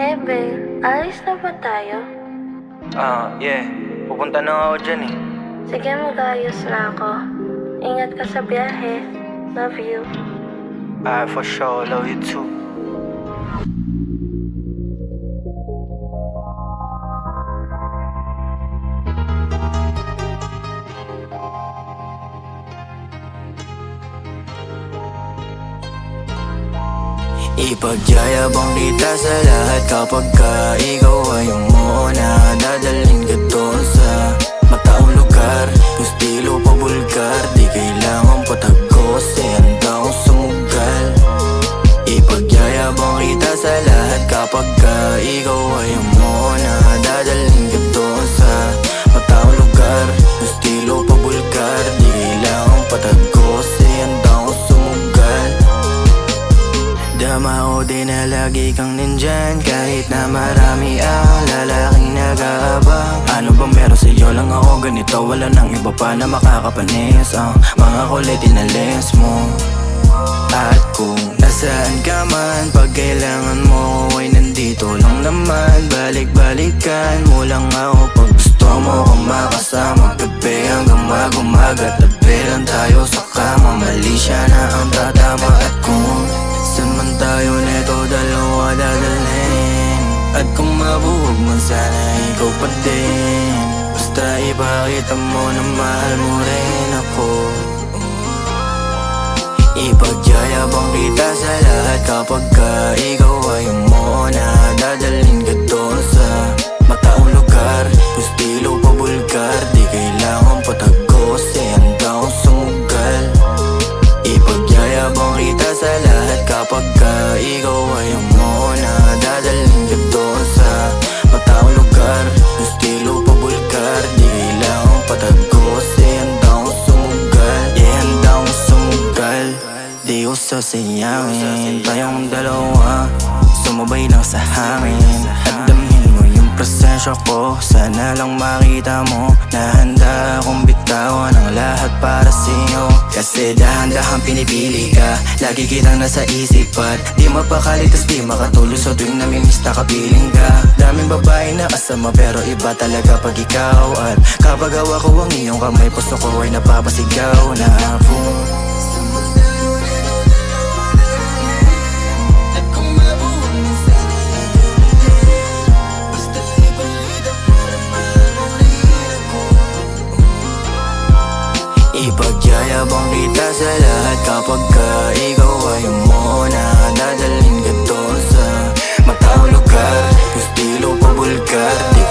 Hey babe, alis na ba tayo? Ah, yeah. Pupunta na ako dyan eh. Sige, mag-ayos na ako. Ingat ka sa biyahe. Love you. Ah, for sure. Love you too. Ipagyayabang kita sa lahat kapag ka ikaw ay umuna Dadalhin ka doon sa mataong lugar Yung estilo pa bulgar Di kailangan patagos Eh handa akong sumugal Ipagyayabang kita sa lahat kapag ka ikaw ay umuna Dama o di na lagi kang nandyan. Kahit na marami ang lalaking nag-aabang. Ano ba meron sa'yo lang ako? Ganito Wala nang iba pa na makakapanis Ang mga kulay na lens mo. At kung nasaan ka man Pag kailangan mo ay nandito lang naman. Balik-balikan mo lang ako. Pag gusto mo kong makasama Gabi hanggang mag-umaga Tabi lang tayo sa kama. Mali siya na ang tatama dalawa dadalhin At kung mabuwag man sana ikaw pa din. Basta ipakita mo na mahal mo rin ako. Ipagyayabang kita sa lahat kapag ka ikaw ay umuna? Dadalhin ka doon sa mataong lugar Yung estilo pa bulgar Di kailangan patagos handa akong sumugal Ipagyayabang kita sa lahat kapag ka ikaw ay umuna sasayangin Tayong dalawa Sumabay lang sa hangin. At damhin mo yung presensya ko. Sana lang makita mo Na handa akong bitawan ang lahat para sa'yo. Kasi dahan-dahan pinipili ka. Lagi kitang nasa isip at Di mapakali tas di makatulog Sa tuwing namimiss na kapiling ka Daming babae na kasama pero iba talaga pag ikaw. At kapag hawa ko ang iyong kamay Puso ko ay napapasigaw na ako Mayabang kita sa lahat kapag ka ikaw ay umuna Dadalhin ka doon sa matawang lugar Yung estilo pabulgar. Di